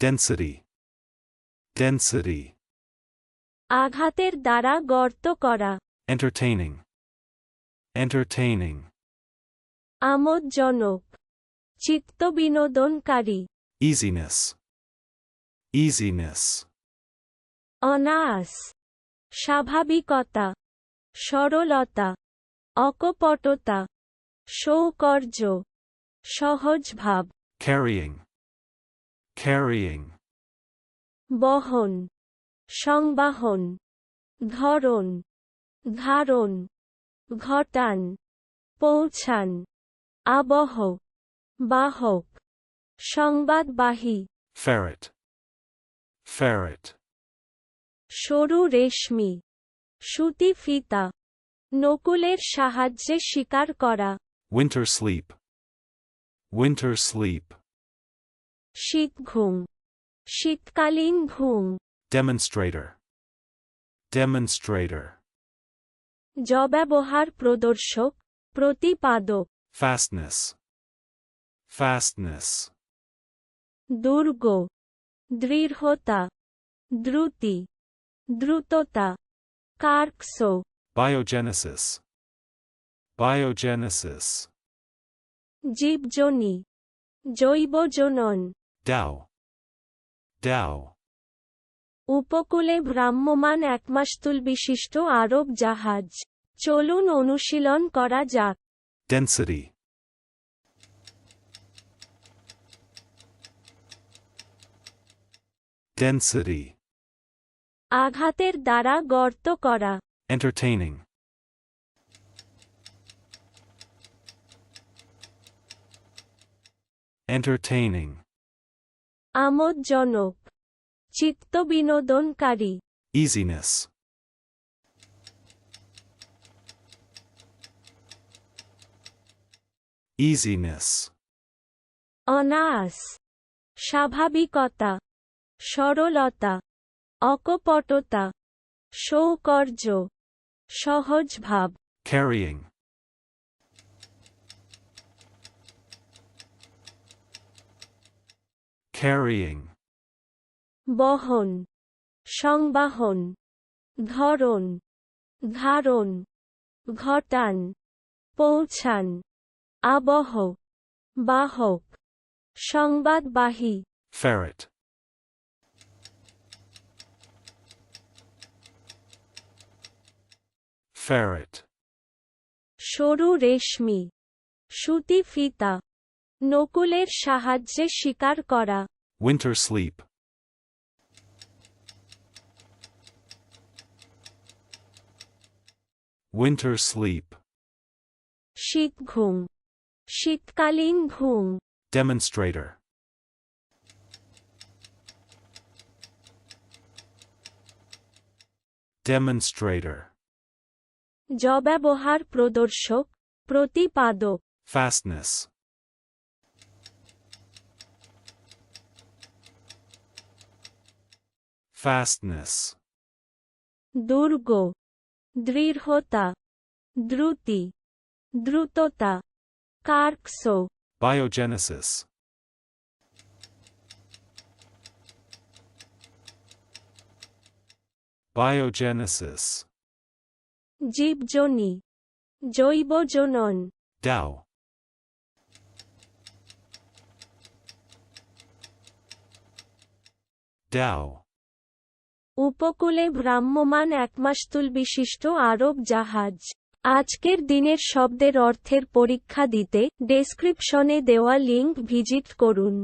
density, density, আঘাতের দ্বারা গর্ত করা entertaining, entertaining, আমোদজনক চিত্তবিনোদনকারী easiness, easiness, অনায়াস স্বাভাবিকতা সরলতা অকপটতা সৌকর্য সহজভাব carrying, carrying, বহন সংবাহন ধরন ধারণ ঘটান পৌঁছান আবহ বাহক সংবাদবাহী। Ferret, ferret, সরু রেশমি সুতি ফিতা নকুলের সাহায্যে শিকার করা। Winter sleep, winter sleep, ঘুম শীতকালীন ঘুম demonstrator, demonstrator, জব্যবহার প্রদর্শক প্রতিপাদক fastness, fastness, দুর্গ দৃঢ়তা দ্রুতি দ্রুততা কার্কসো biogenesis, biogenesis, জীবজনী জৈবজনন Tao, Tao, উপকূলে ভ্রাম্যমান একমাস্তুল বিশিষ্ট আরব জাহাজ। চলুন অনুশীলন করা যাক। Density, density, আঘাতের দ্বারা গর্ত করা। Entertaining, entertaining, আমোদজনক। চিত্ত বিনোদনকারী। Easiness, easiness, অনায়াস। স্বাভাবিকতা। সরলতা। অকপটতা। সৌকর্য। সহজভাব। Carrying, carrying, বহন সংবাহন ধরন ধারণ ঘটান পৌঁছান আবহ বাহক সংবাদবাহী। Ferret, ferret, সরু রেশমি সুতি ফিতা। নকুলের সাহায্যে শিকার করা। উইন্টার স্লিপ উইন্টার স্লিপ শীত ঘুম। শীতকালীন ঘুম। ডেমনস্ট্রেটর ডেমনস্ট্রেটর জব্যবহার প্রদর্শক প্রতিপাদক। ফ্যাস্টনেস fastness, দুর্গ দৃঢ়তা দ্রুতি দ্রুততা কার্কসো biogenesis, biogenesis, জীবজনী জৈবজনন Tao, Tao, উপকূলে ভ্রাম্যমান একমাস্তুল বিশিষ্ট আরব জাহাজ। আজকের দিনের শব্দের অর্থের পরীক্ষা দিতে ডেসক্রিপশনে দেওয়া লিঙ্ক ভিজিট করুন।